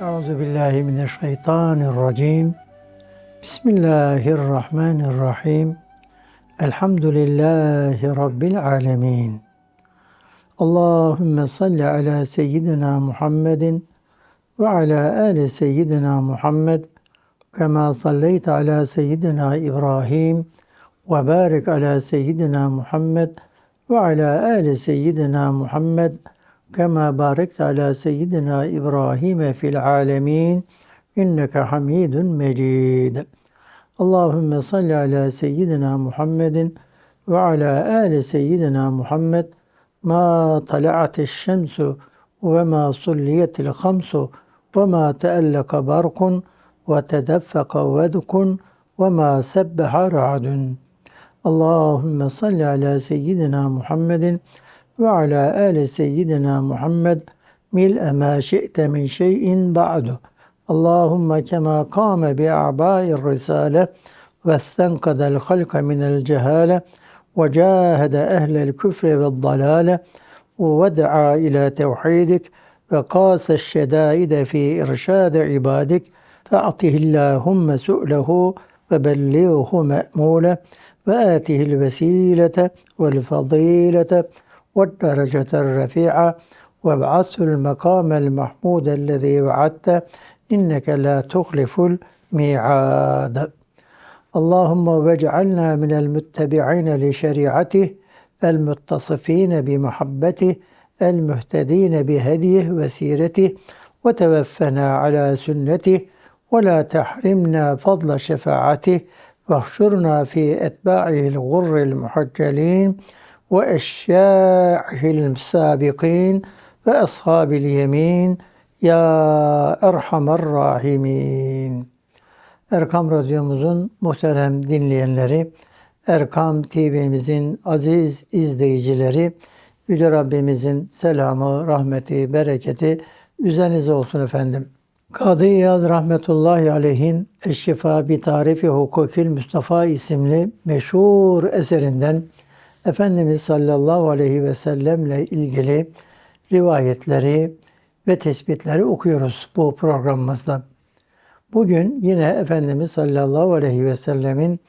Euzu billahi mineşşeytanirracim. Bismillahirrahmanirrahim. Elhamdülillahi rabbil alamin. Allahümme salli ala seyyidina Muhammedin ve ala ali seyyidina Muhammed kema salleyte ala seyyidina İbrahim ve barik ala seyyidina Muhammed ve ala ali seyyidina Muhammed kema barekte ala seyyidina İbrahim fil alemin inneke hamidun mecid. Allahümme salli ala seyyidina Muhammedin ve ala ali seyyidina Muhammed ma tala'ateş şemsu ve ma sulliyetil hamsu ve ma teelleka barkun ve tedeffeka vedkun ve ma sebbeha ra'dun. Allahümme salli ala seyyidina Muhammedin وعلى آل سيدنا محمد ملء ما شئت من شيء بعده اللهم كما قام بأعباء الرسالة واستنقذ الخلق من الجهالة وجاهد أهل الكفر والضلالة ودعا إلى توحيدك وقاس الشدائد في إرشاد عبادك. فأعطه اللهم سؤله وبلغه مأموله وآته الوسيلة والفضيلة والدرجة الرفيعة وابعثه المقام المحمود الذي وعدته إنك لا تخلف الميعاد. اللهم واجعلنا من المتبعين لشريعته المتصفين بمحبته المهتدين بهديه وسيرته وتوفنا على سنته ولا تحرمنا فضل شفاعته واحشرنا في أتباعه الغر المحجلين. ve eşşâ'ihil sâbiqîn ve ashabil yemin ya erhamer rahimin. Erkam Radyomuzun muhterem dinleyenleri, Erkam TV'mizin aziz izleyicileri, Yüce Rabbimizin selamı, rahmeti, bereketi üzerinize olsun efendim. Kadı İyad Rahmetullahi Aleyh'in Eşşifa bi Tarifi Hukukil Mustafa isimli meşhur eserinden Efendimiz sallallahu aleyhi ve sellemle ilgili rivayetleri ve tespitleri okuyoruz bu programımızda. Bugün yine Efendimiz sallallahu aleyhi ve sellemin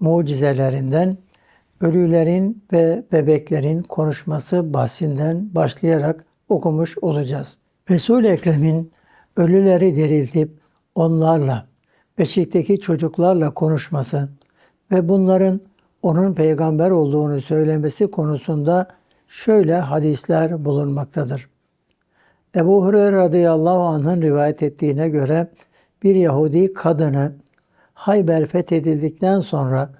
mucizelerinden ölülerin ve bebeklerin konuşması bahsinden başlayarak okumuş olacağız. Resul-i Ekrem'in ölüleri diriltip onlarla, beşikteki çocuklarla konuşması ve bunların onun peygamber olduğunu söylemesi konusunda şöyle hadisler bulunmaktadır. Ebu Hureyre radıyallahu anh'ın rivayet ettiğine göre bir Yahudi kadını Hayber fethedildikten sonra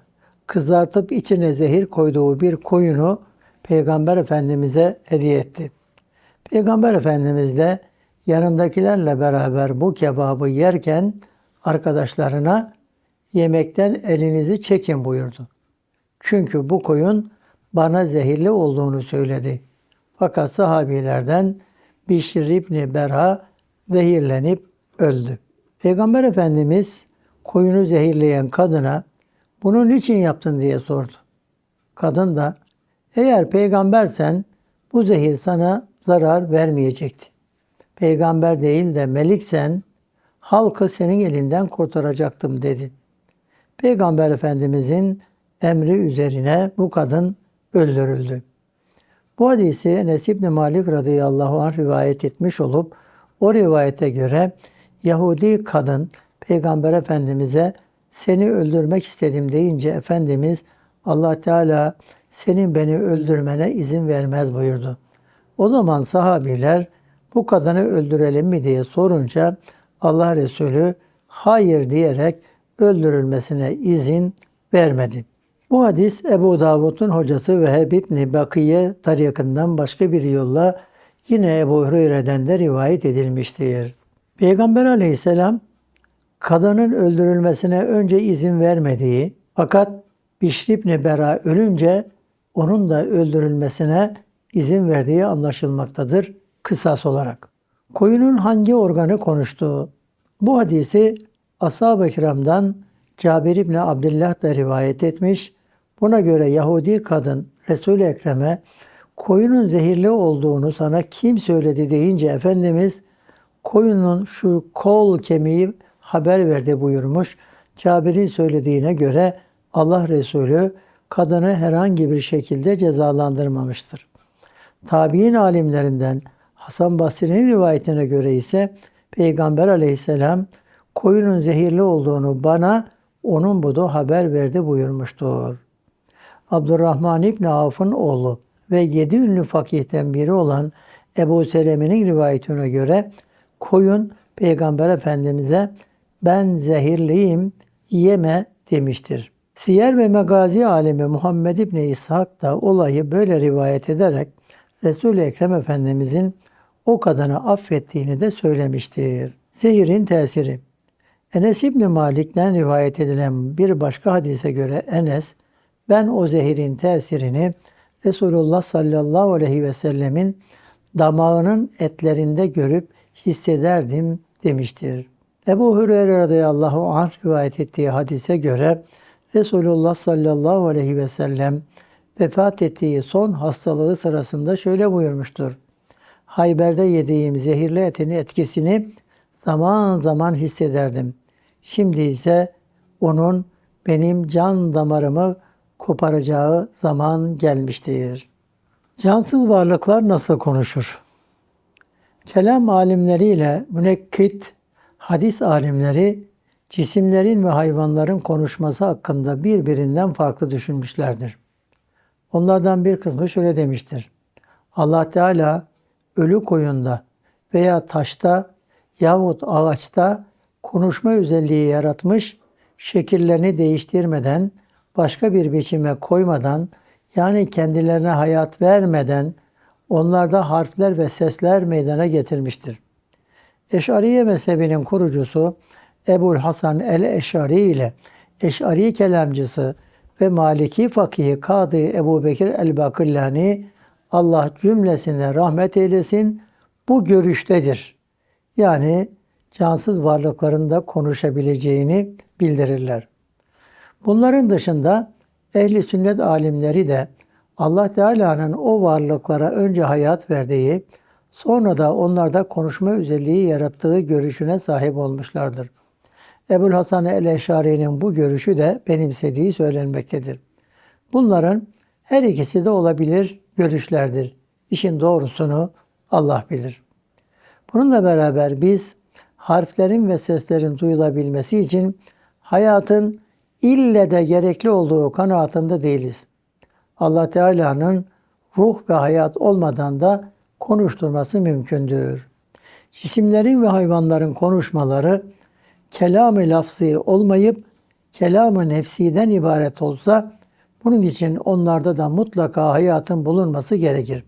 kızartıp içine zehir koyduğu bir koyunu Peygamber Efendimiz'e hediye etti. Peygamber Efendimiz de yanındakilerle beraber bu kebabı yerken arkadaşlarına yemekten elinizi çekin buyurdu. Çünkü bu koyun bana zehirli olduğunu söyledi. Fakat sahabilerden Bişir İbni Berha zehirlenip öldü. Peygamber Efendimiz koyunu zehirleyen kadına bunu niçin yaptın diye sordu. Kadın da eğer peygambersen bu zehir sana zarar vermeyecekti. Peygamber değil de meliksen halkı senin elinden kurtaracaktım dedi. Peygamber Efendimizin emri üzerine bu kadın öldürüldü. Bu hadisi Enes İbni Malik radıyallahu anh rivayet etmiş olup o rivayete göre Yahudi kadın Peygamber Efendimiz'e seni öldürmek istedim deyince Efendimiz Allah Teala senin beni öldürmene izin vermez buyurdu. O zaman sahabiler bu kadını öldürelim mi diye sorunca Allah Resulü hayır diyerek öldürülmesine izin vermedi. Bu hadis Ebu Davud'un hocası Veheb İbni Bakiye tarikından başka bir yolla yine Ebu Hureyre'den de rivayet edilmiştir. Peygamber aleyhisselam kadının öldürülmesine önce izin vermediği fakat Bişr İbni Bera ölünce onun da öldürülmesine izin verdiği anlaşılmaktadır kısas olarak. Koyunun hangi organı konuştuğu. Bu hadisi Ashab-ı Kiram'dan Cabir İbni Abdullah da rivayet etmiş. Buna göre Yahudi kadın Resul-i Ekrem'e koyunun zehirli olduğunu sana kim söyledi deyince Efendimiz koyunun şu kol kemiği haber verdi buyurmuş. Cabir'in söylediğine göre Allah Resulü kadını herhangi bir şekilde cezalandırmamıştır. Tabi'in alimlerinden Hasan Basri'nin rivayetine göre ise Peygamber aleyhisselam koyunun zehirli olduğunu bana onun budu haber verdi buyurmuştur. Abdurrahman İbni Avf'ın oğlu ve yedi ünlü fakihten biri olan Ebu Seleme'nin rivayetine göre koyun Peygamber Efendimiz'e ben zehirliyim yeme demiştir. Siyer ve Megazi alemi Muhammed İbni İshak da olayı böyle rivayet ederek Resul-i Ekrem Efendimizin o kadını affettiğini de söylemiştir. Zehirin tesiri Enes İbni Malik'ten rivayet edilen bir başka hadise göre Enes, ben o zehirin tesirini Resulullah sallallahu aleyhi ve sellemin damağının etlerinde görüp hissederdim demiştir. Ebu Hureyre radıyallahu anh rivayet ettiği hadise göre Resulullah sallallahu aleyhi ve sellem vefat ettiği son hastalığı sırasında şöyle buyurmuştur. Hayber'de yediğim zehirli etin etkisini zaman zaman hissederdim. Şimdi ise onun benim can damarımı koparacağı zaman gelmiştir. Cansız varlıklar nasıl konuşur? Kelam alimleriyle münekkit hadis alimleri cisimlerin ve hayvanların konuşması hakkında birbirinden farklı düşünmüşlerdir. Onlardan bir kısmı şöyle demiştir. Allah Teala ölü koyunda veya taşta yahut ağaçta konuşma özelliği yaratmış, şekillerini değiştirmeden, başka bir biçime koymadan, yani kendilerine hayat vermeden onlarda harfler ve sesler meydana getirmiştir. Eşariye mezhebinin kurucusu Ebul Hasan el-Eşari ile Eşari kelamcısı ve Maliki fakihi Kadı Ebu Bekir el-Bakillani Allah cümlesine rahmet eylesin bu görüştedir. Yani cansız varlıkların da konuşabileceğini bildirirler. Bunların dışında ehli sünnet alimleri de Allah Teala'nın o varlıklara önce hayat verdiği, sonra da onlarda konuşma özelliği yarattığı görüşüne sahip olmuşlardır. Ebul Hasan el-Eşari'nin bu görüşü de benimsediği söylenmektedir. Bunların her ikisi de olabilir görüşlerdir. İşin doğrusunu Allah bilir. Bununla beraber biz harflerin ve seslerin duyulabilmesi için hayatın ille de gerekli olduğu kanaatinde değiliz. Allah Teala'nın ruh ve hayat olmadan da konuşturması mümkündür. Cisimlerin ve hayvanların konuşmaları kelam-ı lafzı olmayıp kelam-ı nefsiden ibaret olsa bunun için onlarda da mutlaka hayatın bulunması gerekir.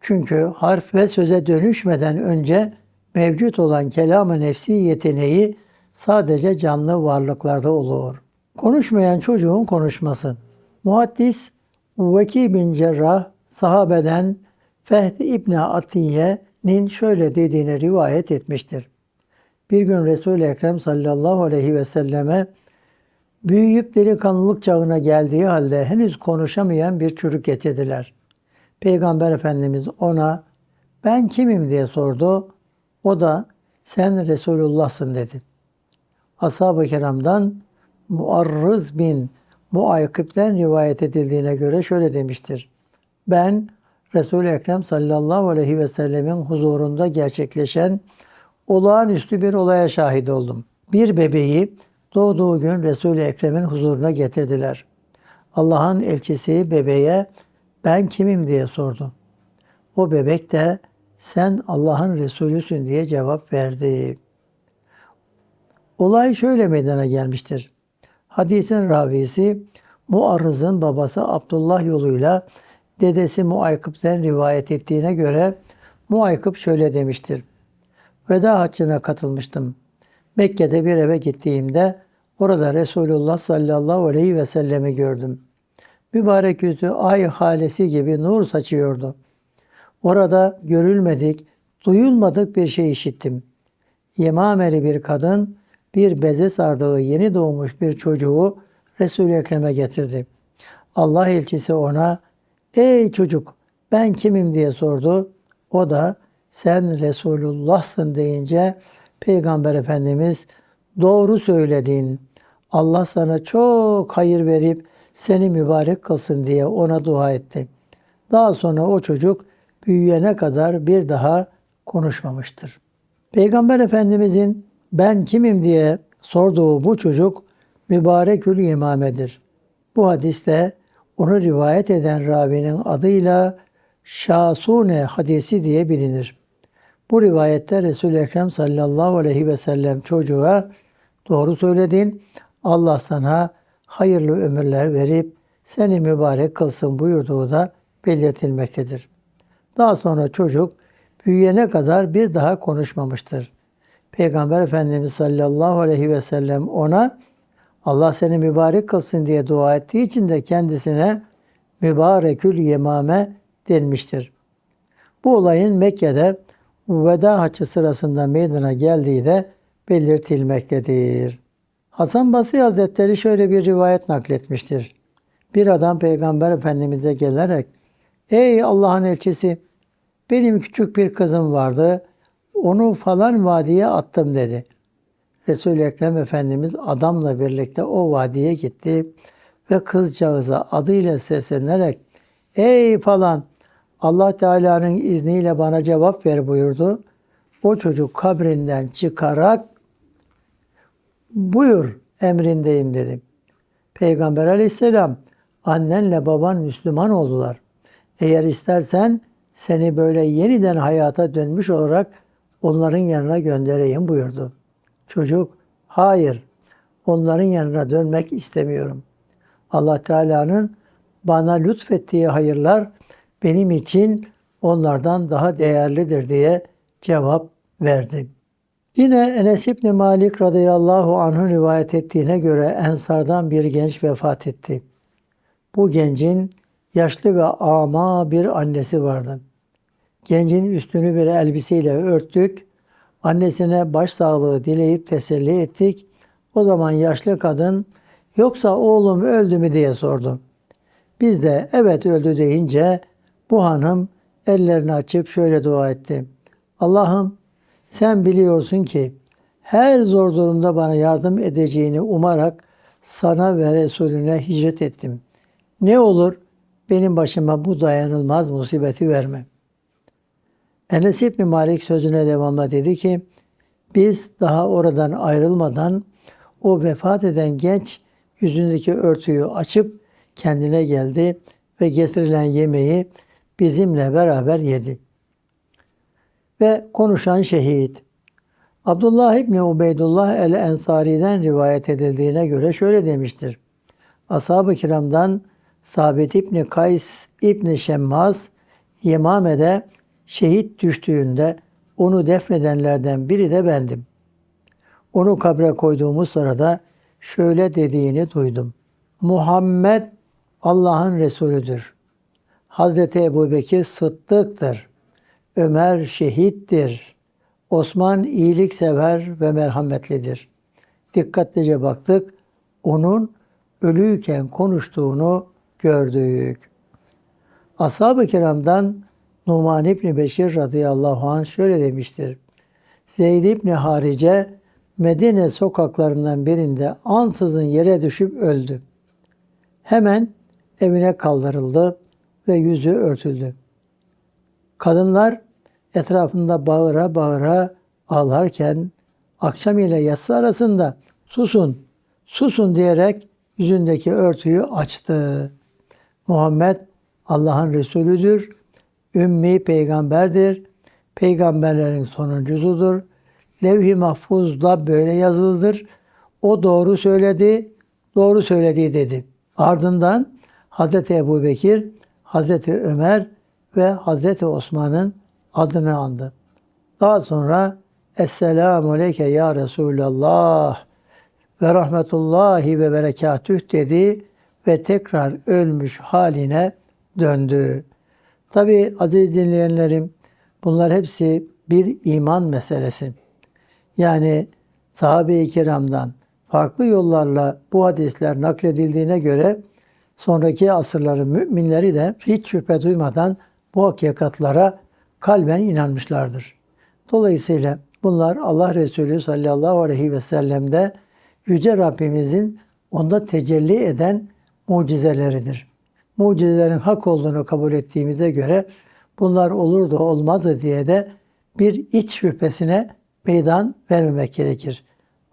Çünkü harf ve söze dönüşmeden önce mevcut olan kelam-ı nefsi yeteneği sadece canlı varlıklarda olur. Konuşmayan çocuğun konuşması. Muhaddis Veki bin Cerrah sahabeden Fehd İbni Atiye'nin şöyle dediğini rivayet etmiştir. Bir gün Resul-i Ekrem sallallahu aleyhi ve selleme büyüyüp delikanlılık çağına geldiği halde henüz konuşamayan bir çocuk getirdiler. Peygamber Efendimiz ona ben kimim diye sordu. O da sen Resulullah'sın dedi. Ashab-ı kiramdan Muarrız bin Muaykıp'ten rivayet edildiğine göre şöyle demiştir. Ben Resul-i Ekrem sallallahu aleyhi ve sellemin huzurunda gerçekleşen olağanüstü bir olaya şahit oldum. Bir bebeği doğduğu gün Resul-i Ekrem'in huzuruna getirdiler. Allah'ın elçisi bebeğe ben kimim diye sordu. O bebek de sen Allah'ın Resulüsün diye cevap verdi. Olay şöyle meydana gelmiştir. Hadisin ravisi Muarrız'ın babası Abdullah yoluyla dedesi Muaykıp'ten rivayet ettiğine göre Muaykıp şöyle demiştir. Veda haccına katılmıştım. Mekke'de bir eve gittiğimde orada Resulullah sallallahu aleyhi ve sellemi gördüm. Mübarek yüzü ay halesi gibi nur saçıyordu. Orada görülmedik, duyulmadık bir şey işittim. Yemameli bir kadın bir beze sardığı yeni doğmuş bir çocuğu Resul-i Ekrem'e getirdi. Allah elçisi ona ''Ey çocuk ben kimim?'' diye sordu. O da sen Resulullah'sın deyince Peygamber Efendimiz doğru söyledin. Allah sana çok hayır verip seni mübarek kılsın diye ona dua etti. Daha sonra o çocuk büyüyene kadar bir daha konuşmamıştır. Peygamber Efendimizin ben kimim diye sorduğu bu çocuk mübarekül yemamedir. Bu hadiste onu rivayet eden ravinin adıyla Şasune hadisi diye bilinir. Bu rivayette Resul-i Ekrem sallallahu aleyhi ve sellem çocuğa doğru söyledin. Allah sana hayırlı ömürler verip seni mübarek kılsın buyurduğu da belirtilmektedir. Daha sonra çocuk büyüyene kadar bir daha konuşmamıştır. Peygamber Efendimiz sallallahu aleyhi ve sellem ona Allah seni mübarek kılsın diye dua ettiği için de kendisine mübarekül yemame denmiştir. Bu olayın Mekke'de veda haccı sırasında meydana geldiği de belirtilmektedir. Hasan Basri Hazretleri şöyle bir rivayet nakletmiştir. Bir adam Peygamber Efendimiz'e gelerek Ey Allah'ın elçisi benim küçük bir kızım vardı. Onu falan vadiye attım dedi. Resul-i Ekrem Efendimiz adamla birlikte o vadiye gitti ve kızcağıza adıyla seslenerek Ey falan Allah Teala'nın izniyle bana cevap ver buyurdu. O çocuk kabrinden çıkarak buyur emrindeyim dedim. Peygamber aleyhisselam annenle baban Müslüman oldular. Eğer istersen seni böyle yeniden hayata dönmüş olarak onların yanına göndereyim buyurdu. Çocuk hayır onların yanına dönmek istemiyorum. Allah Teala'nın bana lütfettiği hayırlar benim için onlardan daha değerlidir diye cevap verdi. Yine Enes İbni Malik radıyallahu anh'ın rivayet ettiğine göre Ensardan bir genç vefat etti. Bu gencin yaşlı ve ama bir annesi vardı. Gencin üstünü bir elbiseyle örttük. Annesine başsağlığı dileyip teselli ettik. O zaman yaşlı kadın yoksa oğlum öldü mü diye sordu. Biz de evet öldü deyince bu hanım ellerini açıp şöyle dua etti. Allah'ım sen biliyorsun ki her zor durumda bana yardım edeceğini umarak sana ve Resulüne hicret ettim. Ne olur benim başıma bu dayanılmaz musibeti verme. Enes İbni Malik sözüne devamla dedi ki, biz daha oradan ayrılmadan o vefat eden genç yüzündeki örtüyü açıp kendine geldi ve getirilen yemeği bizimle beraber yedi. Ve konuşan şehit. Abdullah İbni Ubeydullah el-Ensari'den rivayet edildiğine göre şöyle demiştir. Ashab-ı kiramdan Sabit İbni Kays İbni Şemmaz Yemame'de şehit düştüğünde onu defnedenlerden biri de bendim. Onu kabre koyduğumuz sırada şöyle dediğini duydum. Muhammed Allah'ın Resulüdür. Hazreti Ebu Bekir sıddıktır. Ömer şehittir. Osman iyilik sever ve merhametlidir. Dikkatlice baktık. Onun ölüyken konuştuğunu gördük. Ashab-ı kiramdan Numan İbni Beşir radıyallahu anh şöyle demiştir. Zeyd İbni Harice Medine sokaklarından birinde ansızın yere düşüp öldü. Hemen evine kaldırıldı ve yüzü örtüldü. Kadınlar etrafında bağıra bağıra ağlarken akşam ile yatsı arasında susun, susun diyerek yüzündeki örtüyü açtı. Muhammed Allah'ın Resulüdür, ümmi peygamberdir, peygamberlerin sonuncusudur. Levh-i mahfuzda böyle yazılıdır. O doğru söyledi, doğru söyledi dedi. Ardından Hazreti Ebu Bekir, Hazreti Ömer ve Hazreti Osman'ın adını andı. Daha sonra Esselamu Aleyke Ya Resulallah ve Rahmetullahi ve Berekatüh dedi ve tekrar ölmüş haline döndü. Tabi aziz dinleyenlerim bunlar hepsi bir iman meselesi. Yani sahabe-i kiramdan farklı yollarla bu hadisler nakledildiğine göre sonraki asırların müminleri de hiç şüphe duymadan bu hakikatlara kalben inanmışlardır. Dolayısıyla bunlar Allah Resulü sallallahu aleyhi ve sellem'de Yüce Rabbimizin onda tecelli eden mucizeleridir. Mucizelerin hak olduğunu kabul ettiğimize göre bunlar olur da olmazdı diye de bir iç şüphesine meydan vermemek gerekir.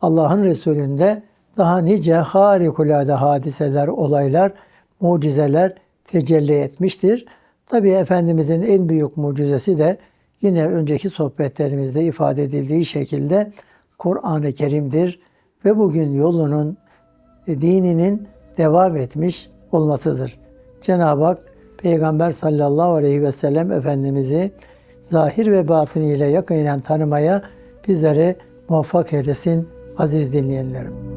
Allah'ın Resulü'nde daha nice harikulade hadiseler, olaylar, mucizeler tecelli etmiştir. Tabi Efendimizin en büyük mucizesi de yine önceki sohbetlerimizde ifade edildiği şekilde Kur'an-ı Kerim'dir ve bugün yolunun, e, dininin devam etmiş olmasıdır. Cenab-ı Hak Peygamber sallallahu aleyhi ve sellem Efendimiz'i zahir ve batınıyla yakinen tanımaya bizleri muvaffak eylesin aziz dinleyenlerim.